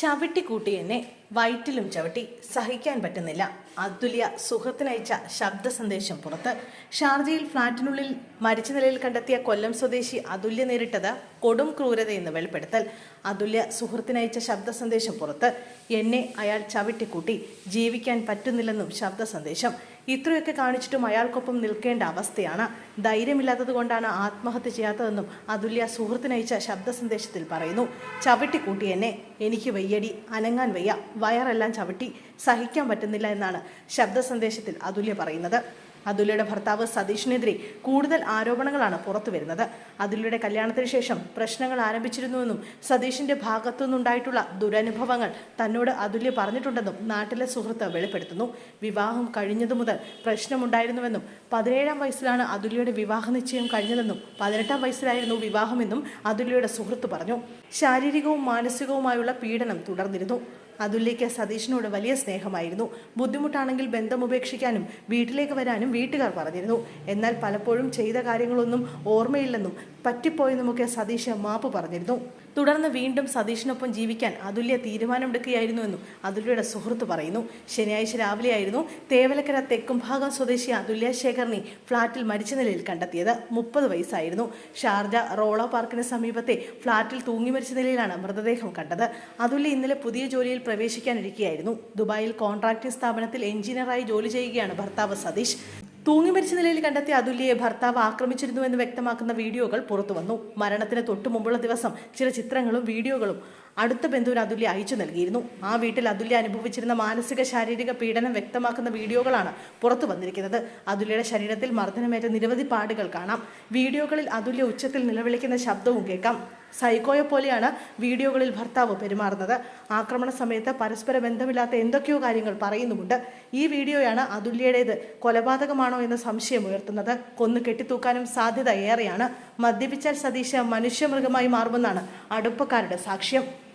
ചവിട്ടിക്കൂട്ടി എന്നെ വയറ്റിലും ചവിട്ടി. സഹിക്കാൻ പറ്റുന്നില്ല. അതുല്യ സുഹൃത്തിനയച്ച ശബ്ദ സന്ദേശം പുറത്ത്. ഷാർജയിൽ ഫ്ളാറ്റിനുള്ളിൽ മരിച്ച നിലയിൽ കണ്ടെത്തിയ കൊല്ലം സ്വദേശി അതുല്യ നേരിട്ടത് കൊടും ക്രൂരതയെന്ന് വെളിപ്പെടുത്തൽ. അതുല്യ സുഹൃത്തിനയച്ച ശബ്ദ സന്ദേശം പുറത്ത്. എന്നെ അയാൾ ചവിട്ടിക്കൂട്ടി. ജീവിക്കാൻ പറ്റുന്നില്ലെന്നും ശബ്ദ സന്ദേശം. ഇത്രയൊക്കെ കാണിച്ചിട്ടും അയാൾക്കൊപ്പം നിൽക്കേണ്ട അവസ്ഥയാണ്. ധൈര്യമില്ലാത്തത് കൊണ്ടാണ് ആത്മഹത്യ ചെയ്യാത്തതെന്നും അതുല്യ സുഹൃത്തിനയച്ച ശബ്ദ സന്ദേശത്തിൽ പറയുന്നു ചവിട്ടിക്കൂട്ടി എന്നെ. എനിക്ക് വയ്യടി. അനങ്ങാൻ വയ്യ. വയറെല്ലാം ചവിട്ടി. സഹിക്കാൻ പറ്റുന്നില്ല എന്നാണ് ശബ്ദ സന്ദേശത്തിൽ അതുല്യ പറയുന്നത്. അതുല്യയുടെ ഭർത്താവ് സതീഷിനെതിരെ കൂടുതൽ ആരോപണങ്ങളാണ് പുറത്തു വരുന്നത്. അതുല്യയുടെ കല്യാണത്തിന് ശേഷം പ്രശ്നങ്ങൾ ആരംഭിച്ചിരുന്നുവെന്നും സതീഷിന്റെ ഭാഗത്തുനിന്നുണ്ടായിട്ടുള്ള ദുരനുഭവങ്ങൾ തന്നോട് അതുല്യ പറഞ്ഞിട്ടുണ്ടെന്നും നാട്ടിലെ സുഹൃത്ത് വെളിപ്പെടുത്തുന്നു. വിവാഹം കഴിഞ്ഞതു മുതൽ പ്രശ്നമുണ്ടായിരുന്നുവെന്നും പതിനേഴാം വയസ്സിലാണ് അതുല്യയുടെ വിവാഹ നിശ്ചയം കഴിഞ്ഞതെന്നും പതിനെട്ടാം വയസ്സിലായിരുന്നു വിവാഹമെന്നും അതുല്യയുടെ സുഹൃത്ത് പറഞ്ഞു. ശാരീരികവും മാനസികവുമായുള്ള പീഡനം തുടർന്നിരുന്നു. അതുല്യയ്ക്ക് സതീഷിനോട് വലിയ സ്നേഹമായിരുന്നു. ബുദ്ധിമുട്ടാണെങ്കിൽ ബന്ധം ഉപേക്ഷിക്കാനും വീട്ടിലേക്ക് വരാനും വീട്ടുകാർ പറഞ്ഞിരുന്നു. എന്നാൽ പലപ്പോഴും ചെയ്ത കാര്യങ്ങളൊന്നും ഓർമ്മയില്ലെന്നും പറ്റിപ്പോയെന്നുമൊക്കെ സതീഷ് മാപ്പ് പറഞ്ഞിരുന്നു. തുടർന്ന് വീണ്ടും സതീഷിനൊപ്പം ജീവിക്കാൻ അതുല്യ തീരുമാനമെടുക്കുകയായിരുന്നുവെന്നും അതുല്യയുടെ സുഹൃത്ത് പറയുന്നു. ശനിയാഴ്ച രാവിലെയായിരുന്നു തേവലക്കര തെക്കുംഭാഗം സ്വദേശി അതുല്യ ശേഖറിനെ ഫ്ളാറ്റിൽ മരിച്ച നിലയിൽ കണ്ടെത്തിയത്. മുപ്പത് വയസ്സായിരുന്നു. ഷാർജ റോളോ പാർക്കിന് സമീപത്തെ ഫ്ളാറ്റിൽ തൂങ്ങി മരിച്ച നിലയിലാണ് മൃതദേഹം കണ്ടത്. അതുല്യ ഇന്നലെ പുതിയ ജോലിയിൽ പ്രവേശിക്കാനിരിക്കുകയായിരുന്നു ദുബായിൽ കോൺട്രാക്ടിംഗ് സ്ഥാപനത്തിൽ എഞ്ചിനീയറായി ജോലി ചെയ്യുകയാണ് ഭർത്താവ് സതീഷ്. തൂങ്ങി മരിച്ച നിലയിൽ കണ്ടെത്തിയ അതുല്യയെ ഭർത്താവ് ആക്രമിച്ചിരുന്നു എന്ന് വ്യക്തമാക്കുന്ന വീഡിയോകൾ പുറത്തു വന്നു. മരണത്തിന് തൊട്ടു മുമ്പുള്ള ദിവസം ചില ചിത്രങ്ങളും വീഡിയോകളും അടുത്ത ബന്ധുവിന് അതുല്യ അയച്ചു നൽകിയിരുന്നു. ആ വീട്ടിൽ അതുല്യ അനുഭവിച്ചിരുന്ന മാനസിക ശാരീരിക പീഡനം വ്യക്തമാക്കുന്ന വീഡിയോകളാണ് പുറത്തു വന്നിരിക്കുന്നത്. അതുല്യയുടെ ശരീരത്തിൽ മർദ്ദനമേറ്റ നിരവധി പാടുകൾ കാണാം. വീഡിയോകളിൽ അതുല്യ ഉച്ചത്തിൽ നിലവിളിക്കുന്ന ശബ്ദവും കേൾക്കാം. സൈക്കോയെ പോലെയാണ് വീഡിയോകളിൽ ഭർത്താവ് പെരുമാറുന്നത്. ആക്രമണ സമയത്ത് പരസ്പര ബന്ധമില്ലാത്ത എന്തൊക്കെയോ കാര്യങ്ങൾ പറയുന്നുമുണ്ട്. ഈ വീഡിയോയാണ് അതുല്യയുടേത് കൊലപാതകമാണോ എന്ന സംശയം ഉയർത്തുന്നത്. കൊന്നു കെട്ടിത്തൂക്കാനും സാധ്യത ഏറെയാണ്. മദ്യപിച്ചാൽ സതീശ മനുഷ്യമൃഗമായി മാറുമെന്നാണ് അടുപ്പക്കാരുടെ സാക്ഷ്യം.